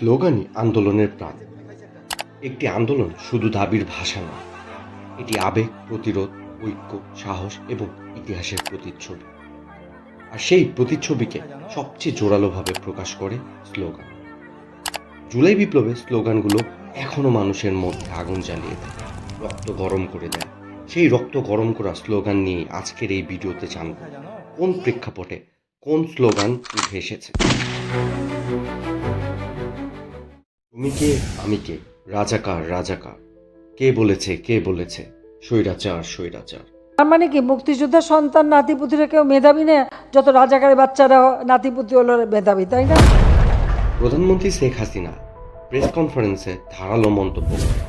স্লোগানই আন্দোলনের প্রাণ। একটি আন্দোলন শুধু দাবির ভাষা নয়, এটি আবেগ, প্রতিরোধ, ঐক্য, সাহস এবং ইতিহাসের প্রতিচ্ছবি। আর সেই প্রতিচ্ছবিকে সবচেয়ে জোরালোভাবে প্রকাশ করে স্লোগান। জুলাই বিপ্লবের স্লোগানগুলো এখনও মানুষের মধ্যে আগুন জ্বালিয়ে দেয়, রক্ত গরম করে দেয়। সেই রক্ত গরম করা স্লোগান নিয়ে আজকের এই ভিডিওতে জানব কোন প্রেক্ষাপটে কোন স্লোগান উঠে এসেছে। তুমি কে আমি কে রাজাকার রাজাকার। কে বলেছে কে বলেছে? স্বৈরাচার স্বৈরাচার। তার মানে কি মুক্তিযোদ্ধার সন্তান নাতিপুতিরা কেউ মেধাবী না? যত রাজাকারের বাচ্চারা নাতিপুতি হলো মেধাবী তাই না? প্রধানমন্ত্রী শেখ হাসিনা প্রেস কনফারেন্সে ধারালো মন্তব্য করেন।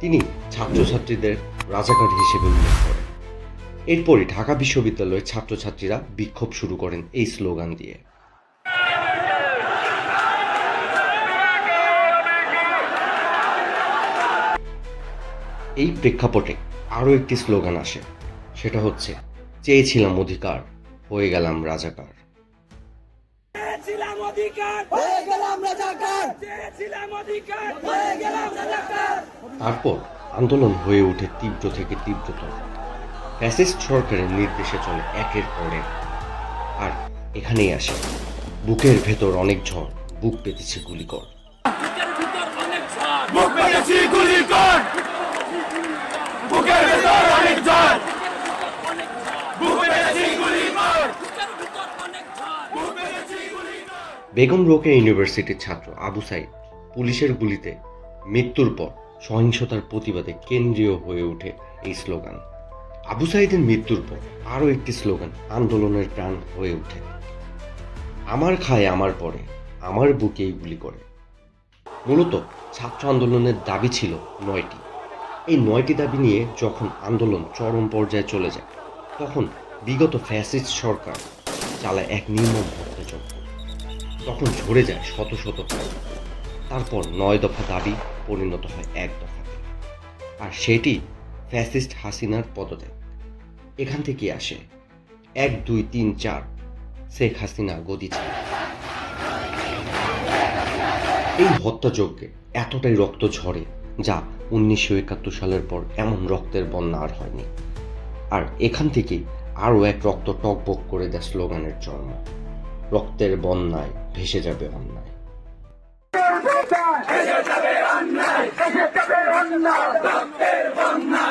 তিনি ছাত্রছাত্রীদের রাজাকার হিসেবে উল্লেখ করেন। এরপরই ঢাকা বিশ্ববিদ্যালয়ের ছাত্রছাত্রীরা বিক্ষোভ শুরু করেন এই স্লোগান দিয়ে। এই প্রেক্ষাপটে আরও একটি স্লোগান আসে। সেটা হচ্ছে চেয়েছিলাম অধিকার হয়ে গেলাম রাজাকার। তারপর আন্দোলন হয়ে ওঠে তীব্র থেকে তীব্রতর। ফ্যাসিস্ট সরকারের নির্দেশে চলে একের পর এক। আর এখানেই আসে বুকের ভেতর অনেক ঝড় বুক পেতেছে গুলিকর। পেয়েছি গুলি কর বুকের ভেতর অনেক ঝড় বুক পেয়েছি গুলি কর বুক পেয়েছি গুলি কর বেগম রোকেয়া ইউনিভার্সিটির ছাত্র আবু সাইদ পুলিশের গুলিতে মৃত্যুর পর সহিংসতার প্রতিবাদে কেন্দ্রীয় হয়ে ওঠে এই স্লোগান। আবু সাইদের মৃত্যুর পর আরও একটি স্লোগান, আন্দোলনের প্রাণ হয়ে ওঠে। আমার খায় আমার পরে, আমার বুকেই গুলি করে। মূলত ছাত্র আন্দোলনের দাবি ছিল নয়টি। এই নয়টি দাবি নিয়ে যখন আন্দোলন চরম পর্যায়ে চলে যায়, তখন বিগত ফ্যাসিস্ট সরকার চালায় এক নির্মম হত্যাযজ্ঞ তখন ঝরে যায় শত শত তারপর নয় দফা দাবি পরিণত হয় এক দফাতে। আর সেটি ফ্যাসিস্ট হাসিনার পদত্যাগ। এখান থেকে আসে এক, দুই, তিন, চার শেখ হাসিনা গদি এই হত্যাযজ্ঞে এতটাই রক্ত ঝরে যা উনিশশো একাত্তর সালের পর এমন রক্তের বন্যা আর হয়নি। আর এখান থেকে আরও এক রক্ত টকবক করে দেয় স্লোগানের জন্ম রক্তের বন্যায় ভেসে যাবে অন্যায়।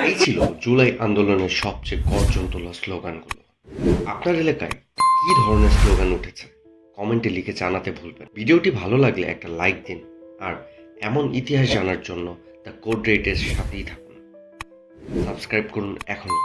এই ছিল জুলাই আন্দোলনের সবচেয়ে গর্জন তোলা স্লোগানগুলো। আপনার এলাকায় কি ধরনের স্লোগান উঠেছে? কমেন্টে লিখে জানাতে ভুলবেন ভিডিওটি ভালো লাগলে একটা লাইক দিন আর এমন ইতিহাস জানার জন্য দ্য কোড রেটের সাথেই থাকুন। সাবস্ক্রাইব করুন এখনই।